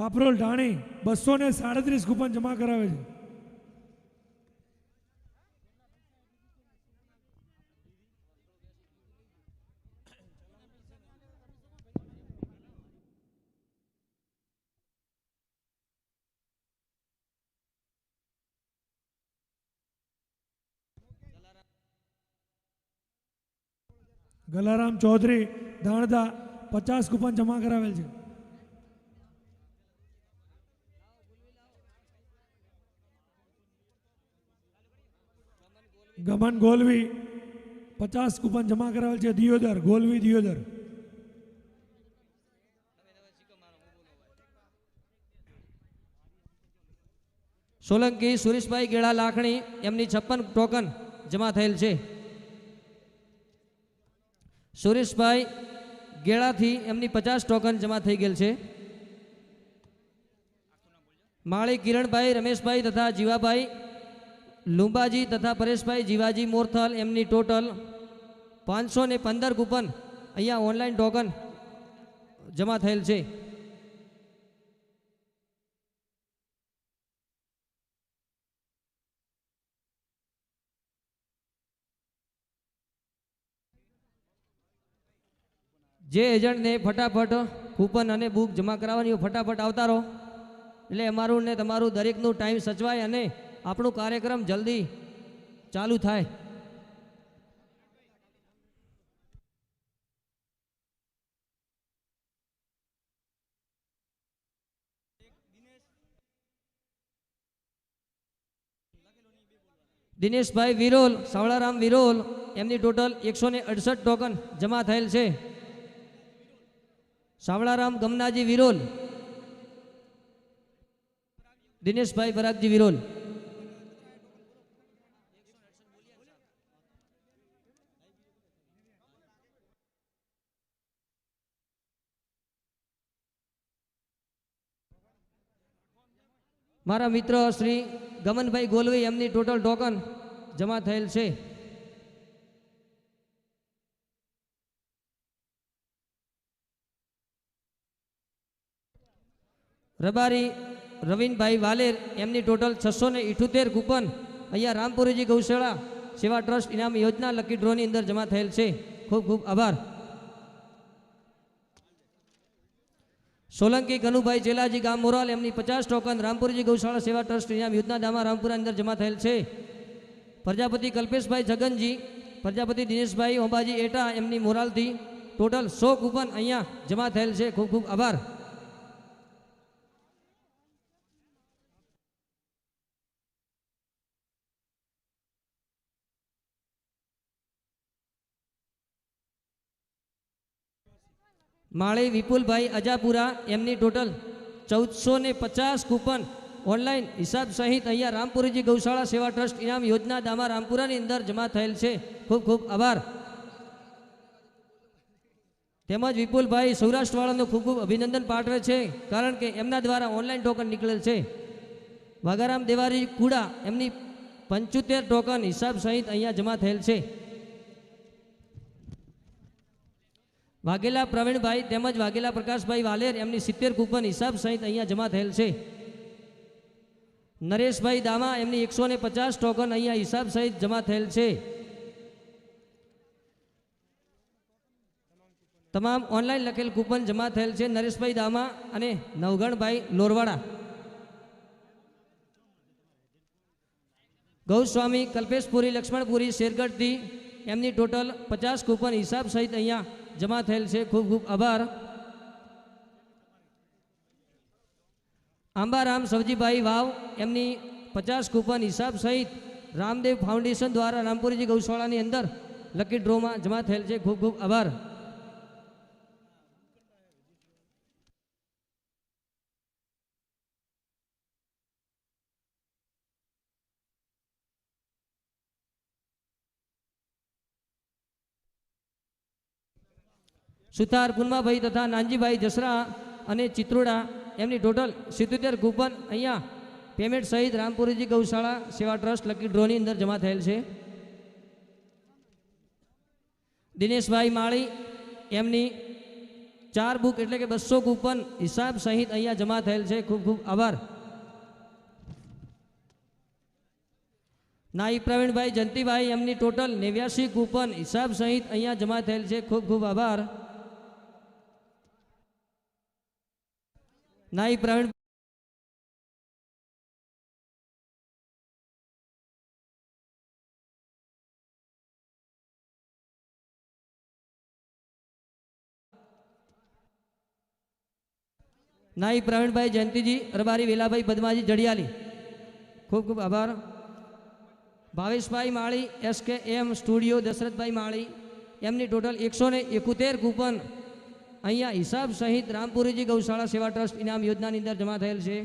ખાપરોલ ઢાણી બસો ને સાડત્રીસ કૂપન જમા કરાવે છે. ગલારામ ચૌધરી દાણદા પચાસ કૂપન જમા કરાવેલ છે. ગમન ગોલવી, પચાસ કૂપન જમા કરાવેલ છે દિયોદર, ગોલવી દિયોદર. સોલંકી સુરેશભાઈ ગેળા લાખણી, એમની છપ્પન ટોકન જમા થયેલ છે. સુરેશભાઈ ગેળાથી એમની પચાસ ટોકન જમા થઈ ગયેલ છે. માળી કિરણભાઈ, રમેશભાઈ તથા જીવાભાઈ લુંબાજી તથા પરેશભાઈ જીવાજી મોરથલ, એમની ટોટલ પાંચસો ને પંદર કૂપન અહીંયા ઓનલાઈન ટોકન જમા થયેલ છે. જે એજન્ટને ફટાફટ કૂપન અને બુક જમા કરાવવાની ફટાફટ આવતા રહો. એટલે અમારું ને તમારું દરેકનું ટાઈમ સચવાય અને આપણું કાર્યક્રમ જલ્દી ચાલુ થાય. દિનેશભાઈ વિરોલ, સાવળારામ વિરોલ, એમની ટોટલ એકસો ને અડસઠ ટોકન જમા થયેલ છે. સાવળારામ ગમનાજી વિરોલ. દિનેશભાઈ પરાગજી વિરોલ. મારા મિત્ર શ્રી ગમનભાઈ ગોલવી એમની ટોટલ ટોકન જમા થયેલ છે. રબારી રવિનભાઈ વાલેર એમની ટોટલ છસો ને ઇઠોતેર કૂપન અહીંયા રામપુરીજી ગૌશાળા સેવા ટ્રસ્ટ ઇનામ યોજના લકી ડ્રોની અંદર જમા થયેલ છે. ખૂબ ખૂબ આભાર. સોલંકી કનુભાઈ ચેલાજી ગામ મોરાલ, એમની પચાસ ટોકન રામપુરજી ગૌશાળા સેવા ટ્રસ્ટ ઇનામ યોજના દામા રામપુરા અંદર જમા થયેલ છે. પ્રજાપતિ કલ્પેશભાઈ છગનજી પ્રજાપતિ દિનેશભાઈ ઓબાજી એટા એમની મોરાલથી ટોટલ સો કૂપન અહીંયા જમા થયેલ છે. ખૂબ ખૂબ આભાર. માળી વિપુલભાઈ અજાપુરા એમની ટોટલ ચૌદસો ને પચાસ કૂપન ઓનલાઈન હિસાબ સહિત અહીંયા રામપુરીજી ગૌશાળા સેવા ટ્રસ્ટ ઇનામ યોજના દામા રામપુરાની અંદર જમા થયેલ છે. ખૂબ ખૂબ આભાર. તેમજ વિપુલભાઈ સૌરાષ્ટ્રવાળાનું ખૂબ ખૂબ અભિનંદન પાઠવે છે, કારણ કે એમના દ્વારા ઓનલાઈન ટોકન નીકળેલ છે. વાઘારામ દેવારી કુડા એમની પંચોતેર ટોકન હિસાબ સહિત અહીંયા જમા થયેલ છે. વાઘેલા પ્રવીણભાઈ તેમજ વાઘેલા પ્રકાશભાઈ વાલેર એમની સિત્તેર કૂપન હિસાબ સહિત અહીંયા જમા થયેલ છે. નરેશભાઈ દામા એમની એકસો ને પચાસ ટોકન અહીંયા હિસાબ સહિત જમા થયેલ છે. તમામ ઓનલાઈન લખેલ કૂપન જમા થયેલ છે નરેશભાઈ દામા અને નવગણભાઈ લોરવાડા. ગૌસ્વામી, કલ્પેશપુરી, લક્ષ્મણપુરી, શેરગઢથી એમની ટોટલ પચાસ કૂપન હિસાબ સહિત અહીંયા જમા થયેલ છે. ખૂબ ખૂબ આભાર. આંબારામ સવજીભાઈ વાવ એમની પચાસ કૂપન હિસાબ સહિત રામદેવ ફાઉન્ડેશન દ્વારા રામપુરીજી ગૌશાળાની અંદર લકી ડ્રોમાં જમા થયેલ છે. ખૂબ ખૂબ આભાર. સુથાર પુનમાભાઈ તથા નાનજીભાઈ જસરા અને ચિત્રોડા, એમની ટોટલ સિત્તોતેર કૂપન અહીંયા પેમેન્ટ સહિત રામપુરીજી ગૌશાળા સેવા ટ્રસ્ટ લકી ડ્રોની અંદર જમા થયેલ છે. દિનેશભાઈ માળી એમની ચાર બુક એટલે કે બસો કૂપન હિસાબ સહિત અહીંયા જમા થયેલ છે. ખૂબ ખૂબ આભાર. નાઈ પ્રવીણભાઈ જંતીભાઈ એમની ટોટલ નેવ્યાસી કૂપન હિસાબ સહિત અહીંયા જમા થયેલ છે. ખૂબ ખૂબ આભાર. નાઈ પ્રવીણ નાઈ પ્રવીણભાઈ જયંતિજી, રબારી વેલાભાઈ પદ્માજી, જડિયાલી. ખૂબ ખૂબ આભાર. ભાવેશભાઈ માળી, એસ કે એમ સ્ટુડિયો, દશરથભાઈ માળી. એમની ટોટલ એકસો ને એકોતેર કૂપન અહીંયા હિસાબ સહિત રામપુરીજી ગૌશાળા સેવા ટ્રસ્ટ ઇનામ યોજનાની અંદર જમા થયેલ છે.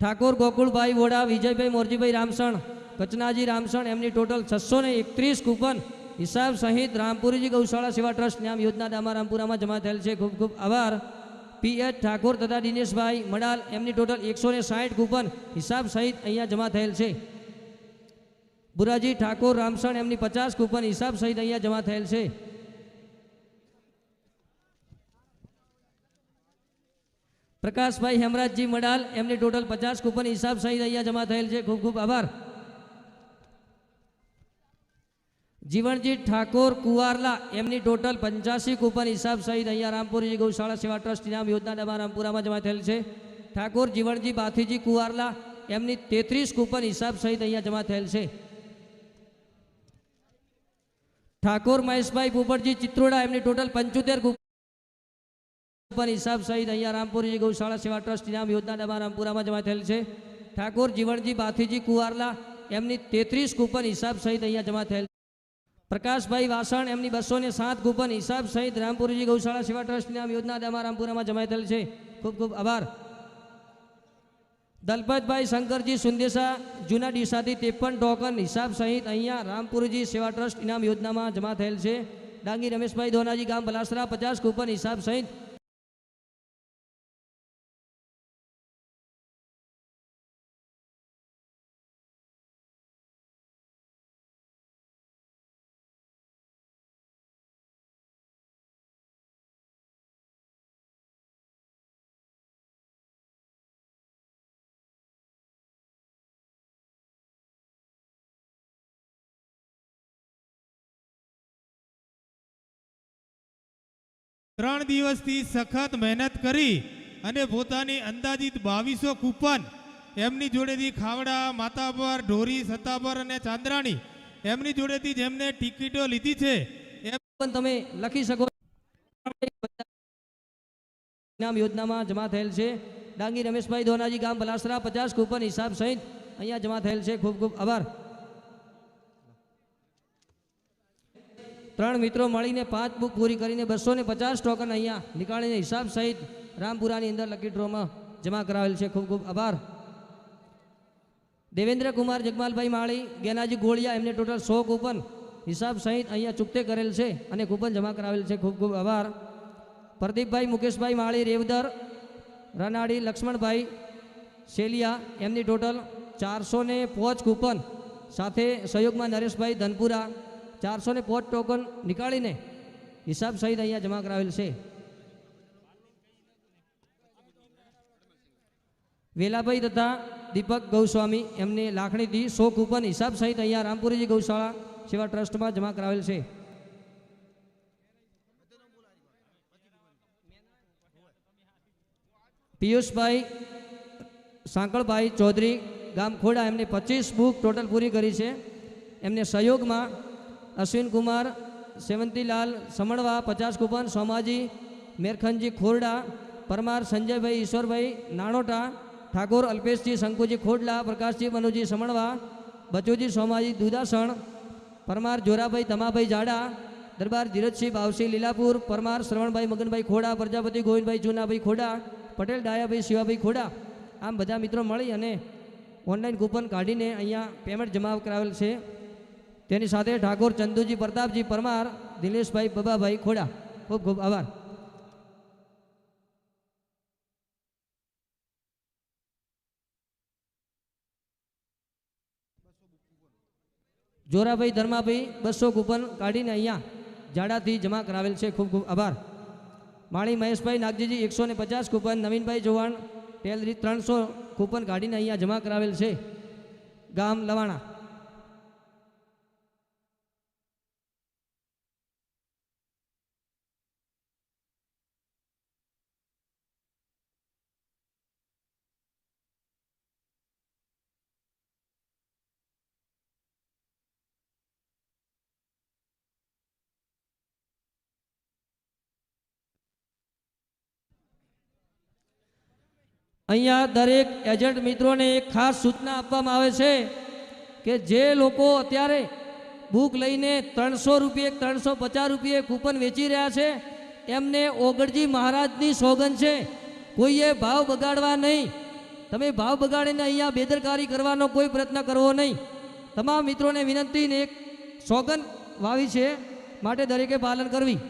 ઠાકોર ગોકુળભાઈ વોડા, વિજયભાઈ મોરજીભાઈ રામસણ કચનાજી રામસણ, એમની ટોટલ છસો ને એકત્રીસ કૂપન હિસાબ સહિત રામપુરીજી ગૌશાળા સેવા ટ્રસ્ટ નામ યોજના દામા રામપુરામાં જમા થયેલ છે. ખૂબ ખૂબ આભાર. પી એચ ઠાકોર તથા દિનેશભાઈ મડાલ, એમની ટોટલ એકસો ને સાઠ કૂપન હિસાબ સહિત અહીંયા જમા થયેલ છે. બુરાજી ઠાકોર, રામસણ એમની પચાસ કૂપન હિસાબ સહિત અહીંયા જમા થયેલ છે. પ્રકાશભાઈ હેમરાજજી મડાલ, એમની ટોટલ પચાસ કૂપન હિસાબ સહિત અહીંયા જમા થયેલ છે. ખૂબ ખૂબ આભાર. જીવણજી ઠાકોર, કુવારલા, એમની ટોટલ પંચ્યાસી કૂપન હિસાબ સહિત અહીંયા રામપુરી ગૌશાળા સેવા ટ્રસ્ટ ઇનામ યોજના ડબા રામપુરામાં જમા થયેલ છે. ઠાકોર જીવણજી બાથીજી, કુવારલા, એમની તેત્રીસ કૂપન હિસાબ સહિત અહીંયા જમા થયેલ છે. ઠાકોર મહેશભાઈ પોપટજી ચિત્રોડા, એમની ટોટલ પંચોતેર હિસાબ સહિત અહીંયા રામપુરજી ગૌશાળા સેવા ટ્રસ્ટ ઇનામ યોજના ડબા રામપુરામાં જમા થયેલ છે. ઠાકોર જીવણજી બાથીજી કુવારલા, એમની તેત્રીસ કૂપન હિસાબ સહિત અહીંયા જમા થયેલ પ્રકાશભાઈ વાસણ, એમની બસો ને સાત કૂપન હિસાબ સહિત રામપુરજી ગૌશાળા સેવા ટ્રસ્ટ નામ યોજના ડબા રામપુરામાં જમા થયેલ છે. ખૂબ ખૂબ આભાર. દલપતભાઈ શંકરજી સુંદેસા, જૂના ડીસાથી ત્રેપન ટોકન હિસાબ સહિત અહીંયા રામપુરજી સેવા ટ્રસ્ટ ઇનામ યોજનામાં જમા થયેલ છે. ડાંગી રમેશભાઈ ધોનાજી ગામ બલાસરા પચાસ કૂપન હિસાબ સહિત ત્રણ દિવસથી સખત મહેનત કરી અને પોતાની અંદાજિત બાવીસો કૂપન એમની જોડેથી ખાવડા માતાપર ઢોરી સત્તાપર અને ચાંદ્રાણી એમની જોડેથી જેમને ટિકિટો લીધી છે, એમ પણ તમે લખી શકો ઇનામ યોજનામાં જમા થયેલ છે. ડાંગી રમેશભાઈ ધોનાજી ગામ બલાસરા પચાસ કૂપન હિસાબ સહિત અહીંયા જમા થયેલ છે. ખૂબ ખૂબ આભાર. ત્રણ મિત્રો મળીને પાંચ બુક પૂરી કરીને બસો ને પચાસ ટોકન અહીંયા નીકાળીને હિસાબ સહિત રામપુરાની અંદર લકી ડ્રોમાં જમા કરાવેલ છે. ખૂબ ખૂબ આભાર. દેવેન્દ્ર કુમાર, જગમાલભાઈ માળી, ગેનાજી ગોળિયા, એમને ટોટલ સો કૂપન હિસાબ સહિત અહીંયા ચૂકતે કરેલ છે અને કૂપન જમા કરાવેલ છે. ખૂબ ખૂબ આભાર. પ્રદીપભાઈ, મુકેશભાઈ માળી, રેવદર, રનાડી, લક્ષ્મણભાઈ શેલિયા એમની ટોટલ ચારસો ને પોચ કૂપન સાથે સહયોગમાં નરેશભાઈ ધનપુરા ચારસો ને પોચ ટોકન નીકાળીને હિસાબ સહિત અહીંયા જમા કરાવેલ છે. વેલાભાઈ તથા દીપક ગૌસ્વામી એમને લાખણીથી સો કૂપન હિસાબ સહિત અહીંયા રામપુરીજી ગૌશાળા સેવા ટ્રસ્ટમાં જમા કરાવેલ છે. પિયુષભાઈ સાંકળભાઈ ચૌધરી ગામ ખોડા એમને પચીસ બુક ટોટલ પૂરી કરી છે. એમને સહયોગમાં અશ્વિન કુમાર, સેવંતીલાલ સમણવા, પચાસ કૂપન, સોમાજી મેરખનજી ખોરડા, પરમાર સંજયભાઈ ઈશ્વરભાઈ, નાણોટા, ઠાકોર અલ્પેશજી, શંકુજી ખોડલા, પ્રકાશજી, મનુજી સમણવા, બચુજી, સોમાજી, દુદાસણ, પરમાર જોરાભાઈ, તમાભાઈ જાડા, દરબાર ધીરજસિંહ બાવસિંહ લીલાપુર, પરમાર શ્રવણભાઈ, મગનભાઈ ખોડા, પ્રજાપતિ ગોવિંદભાઈ, જુનાભાઈ ખોડા, પટેલ, ડાયાભાઈ, શિવાભાઈ ખોડા, આમ બધા મિત્રો મળી અને ઓનલાઈન કૂપન કાઢીને અહીંયા પેમેન્ટ જમા કરાવેલ છે. તેની સાથે ઠાકોર ચંદુજી પ્રતાપજી પરમાર, દિનેશભાઈ બબાભાઈ ખોડા. ખૂબ ખૂબ આભાર. જોરાભાઈ ધર્માભાઈ બસો કૂપન કાઢીને અહીંયા જાડાથી જમા કરાવેલ છે. ખૂબ ખૂબ આભાર. માણી મહેશભાઈ નાગજીજી એકસો ને પચાસ કૂપન, નવીનભાઈ ચૌહાણ, ટેલરી ત્રણસો કૂપન કાઢીને અહીંયા જમા કરાવેલ છે. ગામ લવાણા. અહીંયા દરેક એજન્ટ મિત્રોને એક ખાસ સૂચના આપવામાં આવે છે કે જે લોકો અત્યારે બુક લઈને ત્રણસો રૂપિયે, ત્રણસો પચાસ રૂપિયે કૂપન વેચી રહ્યા છે, એમને ઓગળજી મહારાજની સોગંદ છે. કોઈએ ભાવ બગાડવા નહીં. તમે ભાવ બગાડીને અહીંયા બેદરકારી કરવાનો કોઈ પ્રયત્ન કરવો નહીં. તમામ મિત્રોને વિનંતીને એક સોગંદ વાવી છે, માટે દરેકે પાલન કરવી.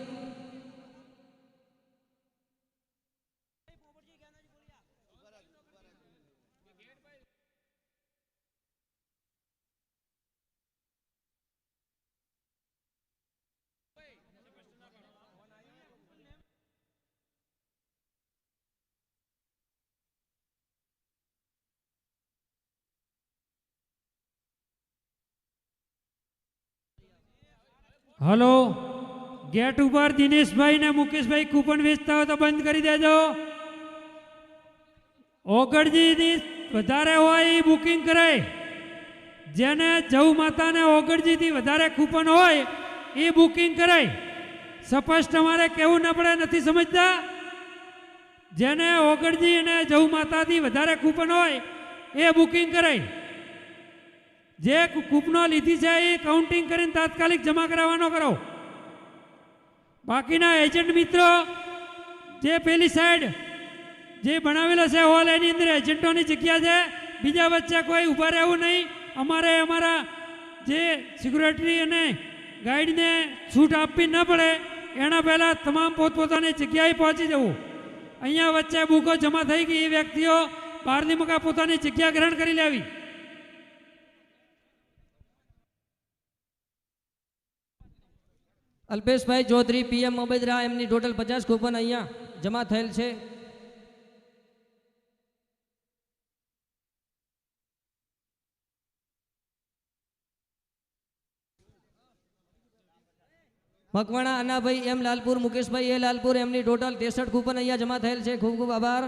હલો. ગેટ ઉપર દિનેશભાઈ ને મુકેશભાઈ કૂપન વેચતા હોય તો બંધ કરી દેજો. ઓગળજીની વધારે હોય એ બુકિંગ કરે. જેને જવ માતાને ઓગળજીથી વધારે કૂપન હોય એ બુકિંગ કરે. સ્પષ્ટ તમારે કેવું ન પડે, નથી સમજતા? જેને ઓગળજી અને જવ માતાથી વધારે કૂપન હોય એ બુકિંગ કરાય જે કૂપનો લીધી છે એ કાઉન્ટિંગ કરીને તાત્કાલિક જમા કરાવવાનો કરો. બાકીના એજન્ટ મિત્રો, જે પેલી સાઈડ જે બનાવેલો છે હોલ એની અંદર એજન્ટોની જગ્યા છે. બીજા વચ્ચે કોઈ ઊભા રહેવું નહીં. અમારે અમારા જે સિક્યુરિટી અને ગાઈડને છૂટ આપવી ન પડે, એના પહેલાં તમામ પોતપોતાની જગ્યાએ પહોંચી જવું. અહીંયા વચ્ચે બુકો જમા થઈ ગઈ. એ વ્યક્તિઓ બહારની મકા પોતાની જગ્યા ગ્રહણ કરી લેવી. અલ્પેશભાઈ ચૌધરી, પીએમ મોબેદરા, એમની ટોટલ પચાસ કૂપન અહીંયા જમા થયેલ છે. મકવાણા, અનાભાઈ એમ, લાલપુર, મુકેશભાઈ એ, લાલપુર એમની ટોટલ ત્રેસઠ કૂપન અહીંયા જમા થયેલ છે. ખૂબ ખૂબ આભાર.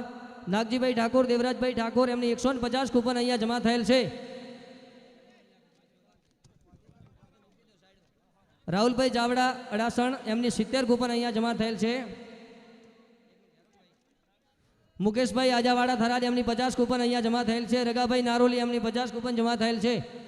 નાગજીભાઈ ઠાકોર, દેવરાજભાઈ ઠાકોર એમની એકસો કૂપન અહીંયા જમા થયેલ છે. રાહુલભાઈ જાવડા, અડાસણ, એમની સિત્તેર કૂપન અહીંયા જમા થયેલ છે. મુકેશભાઈ આજાવાડા થરાદ, એમની પચાસ કૂપન અહીંયા જમા થયેલ છે. રગાભાઈ નારોલી, એમની પચાસ કૂપન જમા થયેલ છે.